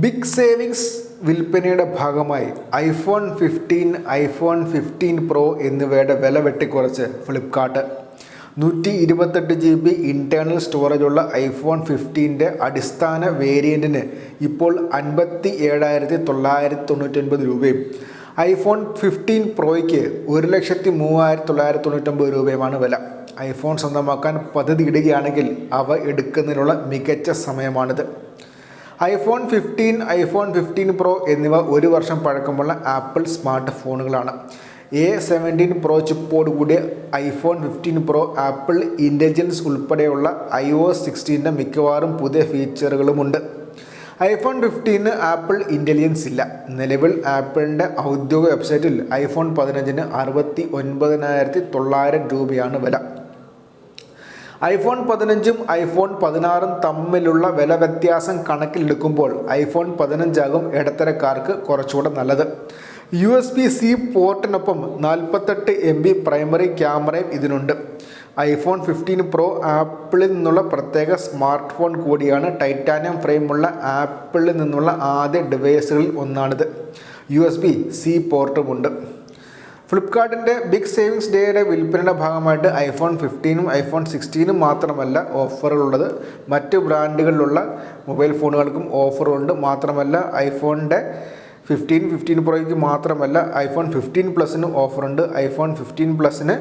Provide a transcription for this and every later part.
Big savings വിൽപ്പനയുടെ ഭാഗമായി iPhone fifteen iPhone fifteen pro എന്നിവയുടെ വില വെട്ടിക്കുറച്ച് ഫ്ലിപ്കാർട്ട്. നൂറ്റി ഇരുപത്തെട്ട് ജി ബി ഇന്റേർണൽ സ്റ്റോറേജുള്ള ഐഫോൺ ഫിഫ്റ്റീന്റെ അടിസ്ഥാന വേരിയന്റിന് ഇപ്പോൾ അൻപത്തി ഏഴായിരത്തി തൊള്ളായിരത്തി തൊണ്ണൂറ്റൊൻപത് രൂപയും. ഐഫോൺ ഫിഫ്റ്റീൻ പ്രോയ്ക്ക് ഒരു ലക്ഷത്തി മൂവായിരത്തി തൊള്ളായിരത്തി തൊണ്ണൂറ്റൊമ്പത് രൂപയുമാണ് വില. ഐഫോൺ സ്വന്തമാക്കാൻ പദ്ധതി ഇടുകയാണെങ്കിൽ അവ എടുക്കുന്നതിനുള്ള മികച്ച സമയമാണിത്. IPhone fifteen iPhone fifteen pro എന്നിവ ഒരു വർഷം പഴക്കമുള്ള ആപ്പിൾ സ്മാർട്ട് ഫോണുകളാണ് എ സെവന്റീൻ പ്രോ ചിപ്പോട് കൂടിയ iPhone fifteen pro Apple intelligence ഉൾപ്പെടെയുള്ള ഐ ഒ സിക്സ്റ്റീന്റെ മിക്കവാറും പുതിയ ഫീച്ചറുകളുമുണ്ട് ഐഫോൺ ഫിഫ്റ്റീന് ആപ്പിൾ ഇന്റലിജൻസ് ഇല്ല. നിലവിൽ ആപ്പിളിന്റെ ഔദ്യോഗിക വെബ്സൈറ്റിൽ ഐഫോൺ പതിനഞ്ചിന് അറുപത്തി ഒൻപതിനായിരത്തി തൊള്ളായിരം രൂപയാണ് വില. ഐഫോൺ പതിനഞ്ചും ഐഫോൺ പതിനാറും തമ്മിലുള്ള വില വ്യത്യാസം കണക്കിലെടുക്കുമ്പോൾ ഐഫോൺ പതിനഞ്ചാകും ഇടത്തരക്കാർക്ക് കുറച്ചുകൂടെ നല്ലത്. യു എസ് ബി സി പോർട്ടിനൊപ്പം നാൽപ്പത്തെട്ട് എം ബി പ്രൈമറി ക്യാമറയും ഇതിനുണ്ട്. ഐഫോൺ ഫിഫ്റ്റീൻ പ്രോ ആപ്പിളിൽ നിന്നുള്ള പ്രത്യേക സ്മാർട്ട് ഫോൺ കൂടിയാണ് ടൈറ്റാനിയം ഫ്രെയിമുള്ള ആപ്പിളിൽ നിന്നുള്ള ആദ്യ ഡിവൈസുകളിൽ ഒന്നാണിത്. യു എസ് ബി സി പോർട്ടുമുണ്ട്. ഫ്ലിപ്കാർട്ടിന്റെ ബിഗ് സേവിങ്സ് ഡേയുടെ വിൽപ്പനയുടെ ഭാഗമായിട്ട് ഐഫോൺ ഫിഫ്റ്റീനും ഐഫോൺ സിക്സ്റ്റീനും മാത്രമല്ല ഓഫറുകളുള്ളത്. മറ്റ് ബ്രാൻഡുകളിലുള്ള മൊബൈൽ ഫോണുകൾക്കും ഓഫറുണ്ട് മാത്രമല്ല ഐഫോണിന്റെ ഫിഫ്റ്റീൻ ഫിഫ്റ്റീൻ പ്രോയ്ക്ക് മാത്രമല്ല ഐഫോൺ ഫിഫ്റ്റീൻ പ്ലസിന് ഓഫറുണ്ട്. ഐഫോൺ ഫിഫ്റ്റീൻ പ്ലസിന്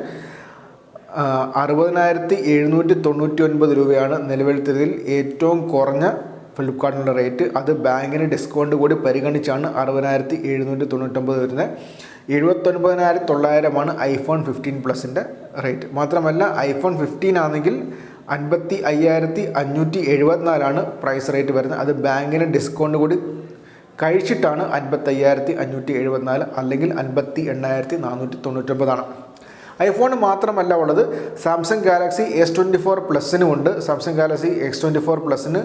അറുപതിനായിരത്തി എഴുന്നൂറ്റി തൊണ്ണൂറ്റി ഒൻപത് രൂപയാണ് നിലവിലത്തതിൽ ഏറ്റവും കുറഞ്ഞ ഫ്ലിപ്കാർട്ടിന്റെ റേറ്റ്. അത് ബാങ്കിന് ഡിസ്കൗണ്ട് കൂടി പരിഗണിച്ചാണ് അറുപതിനായിരത്തി എഴുന്നൂറ്റി തൊണ്ണൂറ്റൊമ്പത് വരുന്നത്. എഴുപത്തൊൻപതിനായിരത്തി തൊള്ളായിരമാണ് ഐഫോൺ ഫിഫ്റ്റീൻ പ്ലസിന്റെ റേറ്റ്. മാത്രമല്ല ഐഫോൺ ഫിഫ്റ്റീൻ ആണെങ്കിൽ അൻപത്തി അയ്യായിരത്തി അഞ്ഞൂറ്റി എഴുപത്തിനാലാണ് പ്രൈസ് റേറ്റ് വരുന്നത്. അത് ബാങ്കിന് ഡിസ്കൗണ്ട് കൂടി കഴിച്ചിട്ടാണ് അൻപത്തയ്യായിരത്തി അഞ്ഞൂറ്റി എഴുപത്തിനാല് അല്ലെങ്കിൽ അൻപത്തി എണ്ണായിരത്തി നാനൂറ്റി തൊണ്ണൂറ്റൊമ്പതാണ് ഐഫോൺ മാത്രമല്ല ഉള്ളത്. Samsung Galaxy S twenty four പ്ലസിനും ഉണ്ട്. Samsung Galaxy X twenty four പ്ലസിന്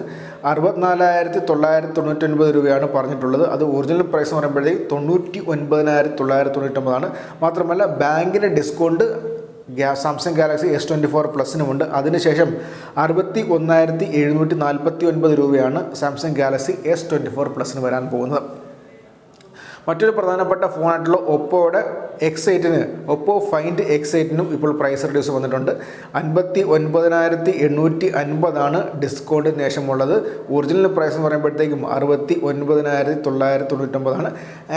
അറുപത്തിനാലായിരത്തി തൊള്ളായിരത്തി തൊണ്ണൂറ്റൊൻപത് രൂപയാണ് പറഞ്ഞിട്ടുള്ളത്. അത് ഒറിജിനൽ പ്രൈസ് എന്ന് പറയുമ്പോഴത്തേക്ക് തൊണ്ണൂറ്റി ഒൻപതിനായിരത്തി തൊള്ളായിരത്തി തൊണ്ണൂറ്റൊമ്പതാണ് മാത്രമല്ല ബാങ്കിന്റെ discount Samsung Galaxy S twenty four പ്ലസിനുമുണ്ട് അതിനുശേഷം അറുപത്തി ഒന്നായിരത്തി എഴുന്നൂറ്റി നാൽപ്പത്തി ഒൻപത് രൂപയാണ് Samsung Galaxy S twenty four പ്ലസിന് വരാൻ പോകുന്നത്. മറ്റൊരു പ്രധാനപ്പെട്ട ഫോണായിട്ടുള്ള ഒപ്പോയുടെ എക്സ് എയ്റ്റിന് ഒപ്പോ ഫൈൻഡ് എക്സ് എയ്റ്റിനും ഇപ്പോൾ പ്രൈസ് റിഡ്യൂസ് വന്നിട്ടുണ്ട്. അൻപത്തി ഒൻപതിനായിരത്തി എണ്ണൂറ്റി അൻപതാണ് ഡിസ്കൗണ്ടിന് ശേഷമുള്ളത്. ഒറിജിനൽ പ്രൈസ് എന്ന് പറയുമ്പോഴത്തേക്കും അറുപത്തി ഒൻപതിനായിരത്തി തൊള്ളായിരത്തി തൊണ്ണൂറ്റൊമ്പതാണ്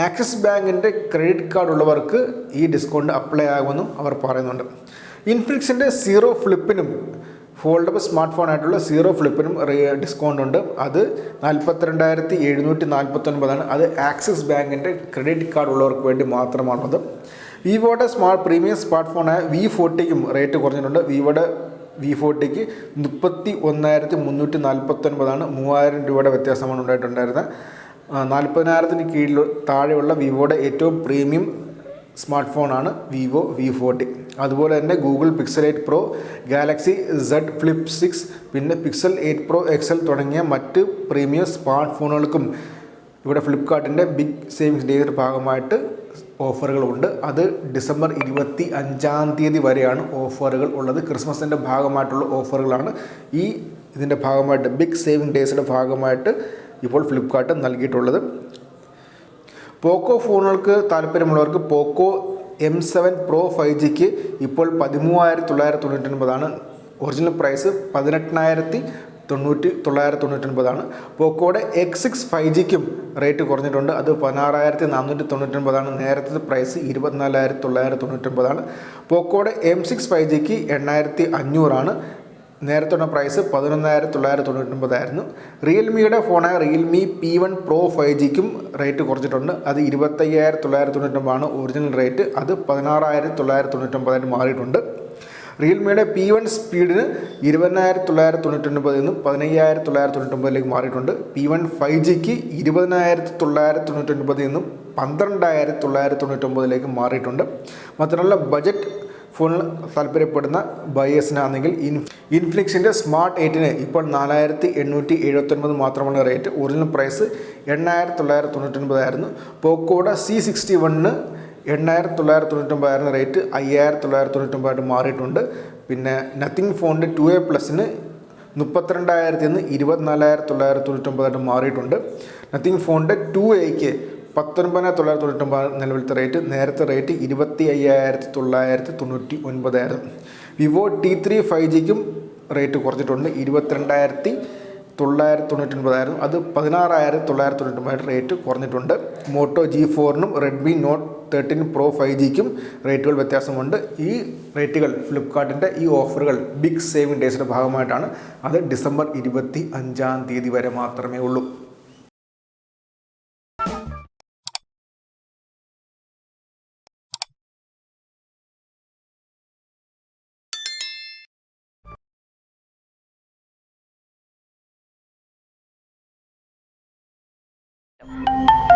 ആക്സിസ് ബാങ്കിന്റെ ക്രെഡിറ്റ് കാർഡ് ഉള്ളവർക്ക് ഈ ഡിസ്കൗണ്ട് അപ്ലൈ ആകുമെന്നും അവർ പറയുന്നുണ്ട്. ഇൻഫിനിക്സിന്റെ സീറോ ഫ്ലിപ്പിനും ഫോൾഡബിൾ സ്മാർട്ട് ഫോൺ ആയിട്ടുള്ള സീറോ ഫ്ലിപ്പിനും ഡിസ്കൗണ്ട് ഉണ്ട്. അത് നാൽപ്പത്തിരണ്ടായിരത്തി എഴുന്നൂറ്റി നാൽപ്പത്തൊൻപതാണ് അത് ആക്സിസ് ബാങ്കിന്റെ ക്രെഡിറ്റ് കാർഡ് ഉള്ളവർക്ക് വേണ്ടി മാത്രമാണുള്ളത്. വിവോയുടെ സ്മാർട്ട് പ്രീമിയം സ്മാർട്ട് ഫോണായ വി ഫോർട്ടിക്കും റേറ്റ് കുറഞ്ഞിട്ടുണ്ട്. വിവോയുടെ വി ഫോർട്ടിക്ക് മുപ്പത്തി ഒന്നായിരത്തി മുന്നൂറ്റി നാൽപ്പത്തൊൻപതാണ് മൂവായിരം രൂപയുടെ വ്യത്യാസമാണ് ഉണ്ടായിട്ടുണ്ടായിരുന്നത്. നാൽപ്പതിനായിരത്തിന് കീഴിൽ താഴെയുള്ള വിവോയുടെ ഏറ്റവും പ്രീമിയം സ്മാർട്ട് ഫോണാണ് വിവോ വി ഫോർട്ടി അതുപോലെ തന്നെ Google Pixel eight Pro Galaxy Z flip six പിന്നെ പിക്സൽ എയ്റ്റ് പ്രോ എക്സൽ തുടങ്ങിയ മറ്റ് പ്രീമിയം സ്മാർട്ട് ഫോണുകൾക്കും ഇവിടെ ഫ്ലിപ്കാർട്ടിന്റെ ബിഗ് സേവിങ്സ് ഡേയുടെ ഭാഗമായിട്ട് ഓഫറുകളുണ്ട് അത് ഡിസംബർ ഇരുപത്തി അഞ്ചാം തീയതി വരെയാണ് ഓഫറുകൾ ഉള്ളത്. ക്രിസ്മസിന്റെ ഭാഗമായിട്ടുള്ള ഓഫറുകളാണ് ഈ ഇതിന്റെ ഭാഗമായിട്ട് ബിഗ് സേവിങ് ഡേയ്സിന്റെ ഭാഗമായിട്ട് ഇപ്പോൾ ഫ്ലിപ്കാർട്ട് നൽകിയിട്ടുള്ളത്. പോക്കോ ഫോണുകൾക്ക് താല്പര്യമുള്ളവർക്ക് Poco M seven Pro five ജിക്ക് ഇപ്പോൾ പതിമൂവായിരത്തി തൊള്ളായിരത്തി തൊണ്ണൂറ്റൊൻപതാണ് ഒറിജിനൽ പ്രൈസ് പതിനെട്ടായിരത്തി തൊണ്ണൂറ്റി തൊള്ളായിരത്തി തൊണ്ണൂറ്റൊൻപതാണ് പോക്കോയുടെ എക്സ് സിക്സ് ഫൈവ് ജിക്കും റേറ്റ് കുറഞ്ഞിട്ടുണ്ട്. അത് പതിനാറായിരത്തി നാനൂറ്റി തൊണ്ണൂറ്റൊൻപതാണ് നേരത്തെ പ്രൈസ് ഇരുപത്തിനാലായിരത്തി തൊള്ളായിരത്തി തൊണ്ണൂറ്റൊൻപതാണ് പോക്കോയുടെ എം സിക്സ് ഫൈവ് ജിക്ക് എണ്ണായിരത്തി അഞ്ഞൂറാണ് നേരത്തെ പ്രൈസ് പതിനൊന്നായിരത്തി തൊള്ളായിരത്തി തൊണ്ണൂറ്റൊമ്പതായിരുന്നു റിയൽമിയുടെ ഫോണായ Realme P one Pro five ജിക്കും rate കുറച്ചിട്ടുണ്ട്. അത് ഇരുപത്തയ്യായിരത്തി തൊള്ളായിരത്തി തൊണ്ണൂറ്റൊമ്പതാണ് ഒറിജിനൽ റേറ്റ് അത് പതിനാറായിരത്തി തൊള്ളായിരത്തി തൊണ്ണൂറ്റൊമ്പതായിട്ട് മാറിയിട്ടുണ്ട്. റിയൽമിയുടെ പി വൺ സ്പീഡിന് ഇരുപതിനായിരത്തി തൊള്ളായിരത്തി തൊണ്ണൂറ്റൊൻപതിൽ നിന്നും പതിനയ്യായിരത്തി തൊള്ളായിരത്തി തൊണ്ണൂറ്റൊമ്പതിലേക്ക് മാറിയിട്ടുണ്ട്. പി വൺ ഫൈവ് ജിക്ക് ഇരുപതിനായിരത്തി തൊള്ളായിരത്തി തൊണ്ണൂറ്റൊൻപതിൽ നിന്നും പന്ത്രണ്ടായിരത്തി തൊള്ളായിരത്തി തൊണ്ണൂറ്റൊമ്പതിലേക്ക് മാറിയിട്ടുണ്ട്. മാത്രമല്ല ബജറ്റ് ഫോണിൽ താല്പര്യപ്പെടുന്ന ബയേഴ്സിനാണെങ്കിൽ ഇൻ ഇൻഫ്ലിക്സിന്റെ സ്മാർട്ട് എയ്റ്റിന് ഇപ്പോൾ നാലായിരത്തി എണ്ണൂറ്റി എഴുപത്തൊൻപത് മാത്രമാണ് റേറ്റ് ഒറിജിനൽ പ്രൈസ് എണ്ണായിരത്തി തൊള്ളായിരത്തി തൊണ്ണൂറ്റൊൻപതായിരുന്നു പോക്കോയുടെ സി സിക്സ്റ്റി വണ്ണിന് എണ്ണായിരത്തി തൊള്ളായിരത്തി തൊണ്ണൂറ്റൊമ്പതായിരുന്ന റേറ്റ് അയ്യായിരത്തി തൊള്ളായിരത്തി തൊണ്ണൂറ്റൊമ്പതായിട്ട് മാറിയിട്ടുണ്ട്. പിന്നെ നത്തിങ് ഫോണിന്റെ ടു എ പ്ലസിന് മുപ്പത്തിരണ്ടായിരത്തി നിന്ന് ഇരുപത്തിനാലായിരത്തി തൊള്ളായിരത്തി തൊണ്ണൂറ്റൊമ്പതായിട്ട് മാറിയിട്ടുണ്ട് നത്തിങ് ഫോണിന്റെ ടു എക്ക് പത്തൊൻപതിനായിരത്തി തൊള്ളായിരത്തി തൊണ്ണൂറ്റൊമ്പത് നിലവിലത്തെ റേറ്റ്. നേരത്തെ റേറ്റ് ഇരുപത്തി അയ്യായിരത്തി തൊള്ളായിരത്തി തൊണ്ണൂറ്റി ഒൻപതായിരുന്നു. വിവോ ടി ത്രീ ഫൈവ് ജിക്കും റേറ്റ് കുറച്ചിട്ടുണ്ട്. ഇരുപത്തിരണ്ടായിരത്തി തൊള്ളായിരത്തി തൊണ്ണൂറ്റൊൻപതായിരുന്നു അത് പതിനാറായിരത്തി തൊള്ളായിരത്തി തൊണ്ണൂറ്റൊമ്പതായിട്ട് റേറ്റ് കുറഞ്ഞിട്ടുണ്ട്. Moto G ഫോറിനും Redmi Note thirteen Pro five ജിക്കും റേറ്റുകൾ വ്യത്യാസമുണ്ട്. ഈ റേറ്റുകൾ ഫ്ലിപ്കാർട്ടിന്റെ ഈ ഓഫറുകൾ ബിഗ് സേവിംഗ് ഡേയ്സിന്റെ ഭാഗമായിട്ടാണ്. അത് ഡിസംബർ ഇരുപത്തി അഞ്ചാം തീയതി വരെ മാത്രമേ ഉള്ളൂ. you